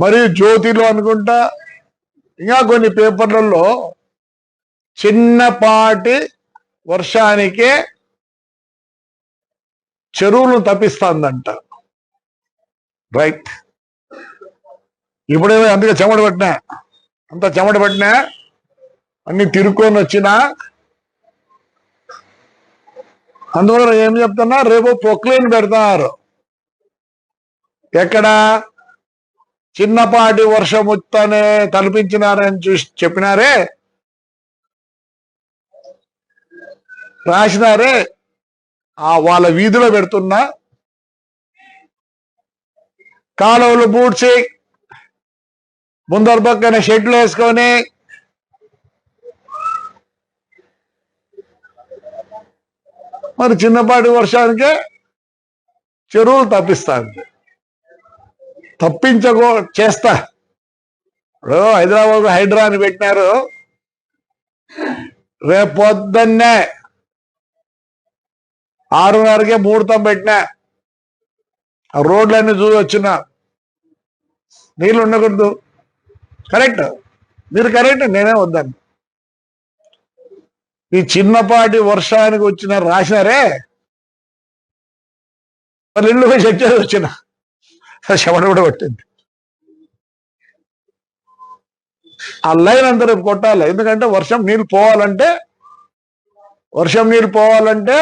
మరియు జ్యోతిలో అనుకుంటా ఇంకా కొన్ని పేపర్లలో చిన్నపాటి వర్షానికే చెరువులను తప్పిస్తుందంట. రైట్. ఇప్పుడేమో అందుకే చెమట పట్టినా. అంత చెమట పట్టినా అన్ని తిరుక్కొని వచ్చినా. అందువల్ల ఏం చెప్తున్నా రేపు పొక్లేని పెడతారు. ఎక్కడ? చిన్నపాటి వర్షం కల్పించినారని తలపించినారని చూసి చెప్పినారే? రాసినారే? ఆ వాళ్ళ వీధిలో పెడుతున్నా. కాలువలు పూడ్చి ముందర పక్కన షెడ్లు వేసుకొని మరి చిన్నపాటి వర్షానికే చెరువులు తప్పిస్తాను తప్పించకో చేస్తా. ఇప్పుడు హైదరాబాద్ హైడ్రా అని పెట్టినారు. రేపొద్దన్నే పొద్దున్నే ఆరున్నరకే ముహూర్తం పెట్టినా. రోడ్లన్నీ చూసి వచ్చిన. నీళ్ళు ఉండకూడదు. కరెక్ట్? మీరు కరెక్ట్? నేనే వద్దాను ఈ చిన్నపాటి వర్షానికి వచ్చిన రాసినారే? వాళ్ళు ఇల్లు చెక్ చేసి వచ్చిన. శవణ కూడా పట్టింది ఆ లైన్ అంతా రేపు కొట్టాలి. ఎందుకంటే వర్షం నీళ్ళు పోవాలంటే వర్షం నీరు పోవాలంటే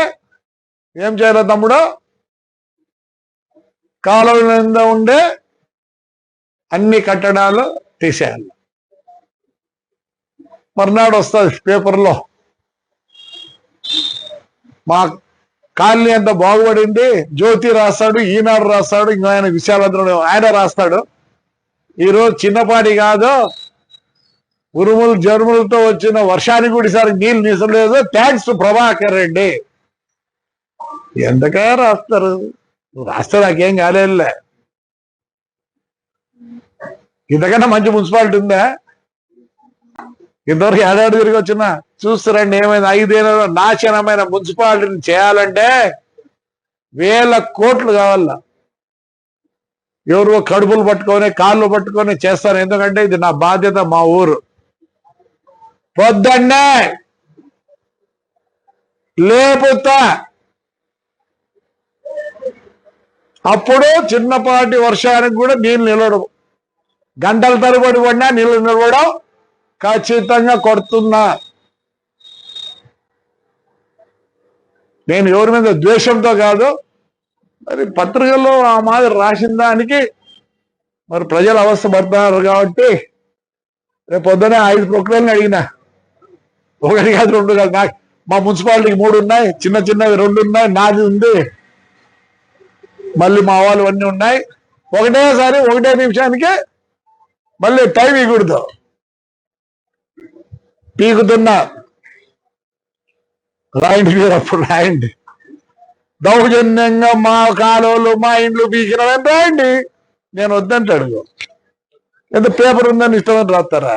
ఏం చేయాలి తమ్ముడు? కాలువ ఉండే అన్ని కట్టడాలు తీసేయాలి. మర్నాడు వస్తుంది పేపర్లో. మా కాలనీ అంత బాగుపడింది. జ్యోతి రాస్తాడు ఈనాడు రాస్తాడు ఇంకా ఆయన విశాలంద్రుడు ఆయన రాస్తాడు. ఈరోజు చిన్నపాటి కాదు ఉరుములు జరుములతో వచ్చిన వర్షానికి కూడా ఈసారి నీళ్ళు నిసలేదు థ్యాంక్స్ ప్రభాకర్ రెడ్డి. ఎంతగా రాస్తారు? రాస్తే నాకేం కాలేదులే. ఇంతకన్నా మంచి మున్సిపాలిటీ ఉందా? ఇంతవరకు ఏడాడు తిరిగి వచ్చినా చూస్తారండి ఏమైంది? ఐదేళ్ళలో నాశనమైన మున్సిపాలిటీని చేయాలంటే వేల కోట్లు కావాల. ఎవరో కడుపులు పట్టుకొని కాళ్ళు పట్టుకొని చేస్తారు. ఎందుకంటే ఇది నా బాధ్యత మా ఊరు. పొద్దున్నే లేపుతా. అప్పుడు చిన్నపాటి వర్షానికి కూడా నీళ్ళు నిలవడం. గంటల తరబడి పడినా నీళ్ళు నిలవడం ఖచ్చితంగా కొడుతున్నా. నేను ఎవరి మీద ద్వేషంతో కాదు మరి పత్రికల్లో ఆ మాదిరి రాసిన దానికి మరి ప్రజలు అవస్థ పడుతున్నారు కాబట్టి రేపు పొద్దునే ఐదు ప్రక్రియలను అడిగిన. ఒకటి కాదు రెండు కాదు నాకు మా మున్సిపాలిటీకి మూడు ఉన్నాయి చిన్న చిన్నవి రెండు ఉన్నాయి నాది ఉంది. మళ్ళీ మా వాళ్ళు అన్నీ ఉన్నాయి. ఒకటేసారి ఒకటే నిమిషానికి మళ్ళీ టైం ఇకూడదు పీకుతున్నా రాయండి మీరు అప్పుడు రాయండి దౌర్జన్యంగా మా కాలువలు మా ఇండ్లు పీకినవని రాయండి నేను వద్దంటాడు. ఎంత పేపర్ ఉందని ఇష్టమని రాస్తారా?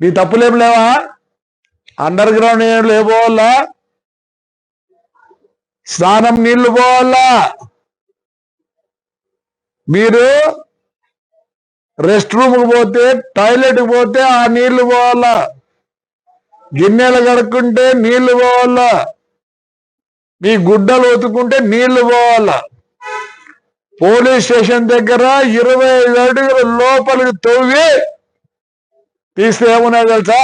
నీ తప్పులేం లేవా? అండర్ గ్రౌండ్ ఏం లేపోవాలా స్నానం నీళ్ళు పోవాలా మీరు రెస్ట్ రూమ్కి పోతే టాయిలెట్కి పోతే ఆ నీళ్ళు పోవాలా గిన్నెలు కడుక్కుంటే నీళ్ళు పోవాలా? మీ గుడ్డలు ఉతుకుంటే నీళ్ళు పోవాలా? పోలీస్ స్టేషన్ దగ్గర ఇరవై ఐదు అడుగుల లోపలికి తవ్వి తీస్తే ఏమున్నాయి తెలుసా?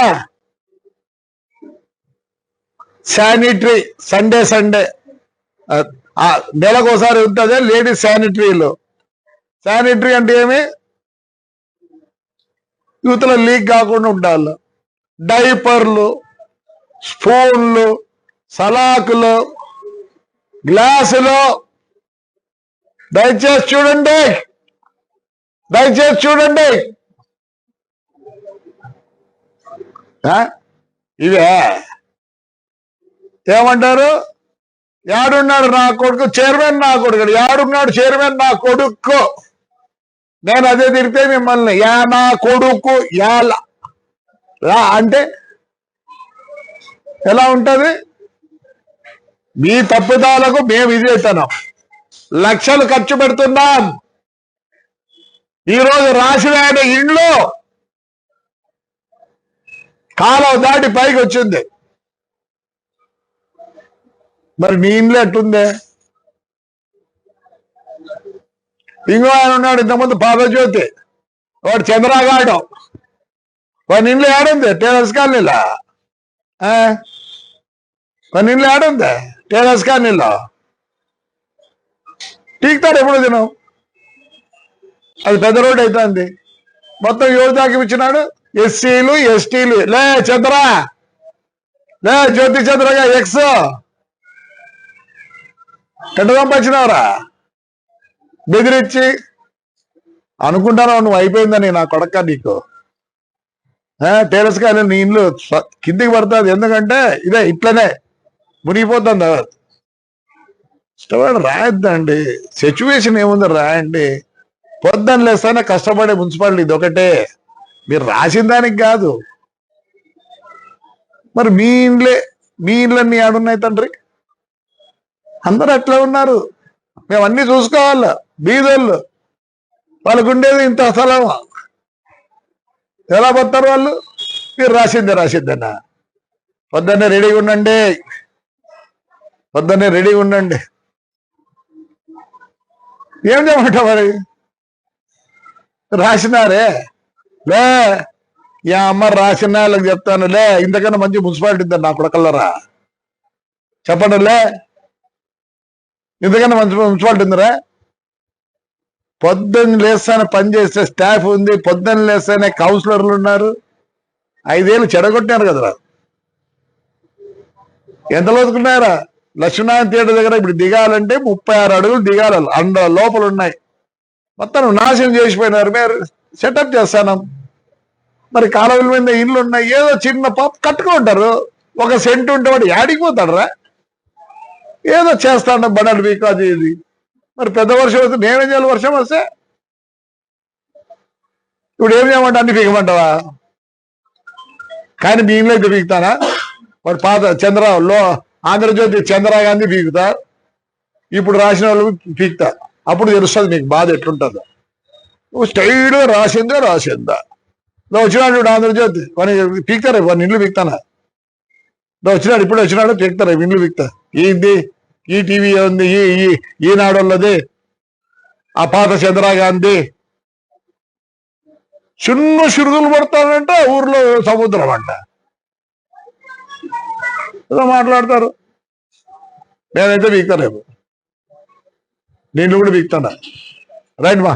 శానిటరీ సండే సండే. నెలకోసారి ఉంటుంది లేడీస్ శానిటరీలు. శానిటరీ అంటే ఏమి? యూత్లో లీక్ కాకుండా ఉండాలి. డైపర్లు. స్పూన్లు సలాకులు గ్లాసులు. దయచేసి చూడండి. దయచేసి చూడండి. ఇవే. ఏమంటారు? యాడున్నాడు నా కొడుకు? చైర్మన్ నా కొడుకు. యాడున్నాడు చైర్మన్ నా కొడుకు. నేను అదే తిరిగితే మిమ్మల్ని. యా నా కొడుకు యాల. రా అంటే ఎలా ఉంటది? మీ తప్పుదాలకు మేము ఇది అవుతున్నాం లక్షలు ఖర్చు పెడుతున్నాం. ఈరోజు రాసిన ఇండ్లు కాలం దాటి పైకి వచ్చింది. మరి నీ ఇండ్లు ఎట్లుందే? ఇంకో ఆయన ఉన్నాడు ఇంతకుముందు పాదజ్యోతి వాడు చంద్రాగాడు. వాడి ఇండ్లు ఏడుంది? టేరస్ కాలనీలా? ఆ? వాడి ఆడుంది? ఏడుంది టేరస్ ఇల్లు టీక్తాడు ఎప్పుడు తినవు అది పెద్ద రోడ్ అవుతుంది మొత్తం ఎవరు దాకా ఇచ్చినాడు? ఎస్సీలు ఎస్టీలు. లే చంద్ర! లే జ్యోతి చంద్రగా ఎక్స్ ఎట్ట పంపించినావురా? బెదిరించి. అనుకుంటాను నువ్వు అయిపోయిందని నా కొడక నీకు. టెరస్ కానీ నీ ఇల్లు కిందికి పడుతుంది. ఎందుకంటే ఇదే ఇట్లనే మునిగిపోతుంది ఇష్టపడి రాయొద్దండి. సిచ్యువేషన్ ఏముంది రాయండి. పొద్దున్న లేస్తానే కష్టపడే మున్సిపాలిటీ ఇది ఒకటే. మీరు రాసిన దానికి కాదు. మరి మీ ఇండ్లే మీ ఇండ్లన్నీ ఆడున్నాయి తండ్రి? అందరు అట్లా ఉన్నారు. మేము అన్ని చూసుకోవాలి? బీదోళ్ళు. వాళ్ళకు ఉండేది ఇంత స్థలం ఎలా పోతారు వాళ్ళు? మీరు రాసిందే రాసిద్దన్నా. పొద్దున్నే రెడీగా ఉండండి. పొద్దున్నే రెడీగా ఉండండి. ఏం చేయమంటావు మరి? రాసినారే? లే యా అమ్మ రాసిన వాళ్ళకి చెప్తాను లే ఇంతకన్నా మంచి మున్సిపాలిటీ ఉందా నా కొడకల్లరా. చెప్పండి లే. ఇంతకన్నా మంచి మున్సిపాలిటీ ఉందిరా. పొద్దున్న లేస్తానే పనిచేసే స్టాఫ్ ఉంది పొద్దున్న లేస్తానే కౌన్సిలర్లు ఉన్నారు. ఐదేళ్ళు చెడగొట్టినారు కదరా. ఎంత లోతుకున్నారా? లక్ష్మీనారాయణ థియేటర్ దగ్గర ఇప్పుడు దిగాలంటే ముప్పై ఆరు అడుగులు దిగాలి అండ లోపల ఉన్నాయి. మొత్తం నాశనం చేసిపోయినారు. మీరు సెటప్ చేస్తాను. మరి కాలువల మీద ఇల్లు ఉన్నాయి. ఏదో చిన్న పాప కట్టుకుంటారు ఒక సెంట్ ఉంటే వాడు యాడికి పోతాడరా? ఏదో చేస్తాడు బడలు మీకు అది ఇది. మరి పెద్ద వర్షం వస్తే నేనేం చేయాలి? వర్షం వస్తే ఇప్పుడు ఏం చేయమంటా అన్ని పీకమంటావా? కానీ మీ ఇంట్లో పీకుతానా వాడు పాత చంద్ర లో ఆంధ్రజ్యోతి చంద్ర గాంధీ పీకుతా. ఇప్పుడు రాసిన వాళ్ళు పీకుతా. అప్పుడు తెలుస్తుంది నీకు బాధ ఎట్లుంటుందో. నువ్వు స్టైల్ రాసిందే రాసిందా. నువ్వు వచ్చినాడు ఇప్పుడు ఆంధ్రజ్యోతి. వాని పీకుతారా? వాడిని ఇండ్లు పీకుతానా? నువ్వు వచ్చినాడు ఇప్పుడు వచ్చినాడు పీకుతారా? ఇండ్లు పీకుతా. ఏంది? ఈ టీవీ ఉంది ఈ ఈ ఈనాడు ఉన్నది. ఆ పాత చంద్రగాంధీ చిన్న షురుగులు పడతానంటే ఊర్లో సముద్రం అంట. ఏదో మాట్లాడతారు. నేనైతే వీక్తాను రేపు. నేను కూడా బీక్తాను రైట్ మా.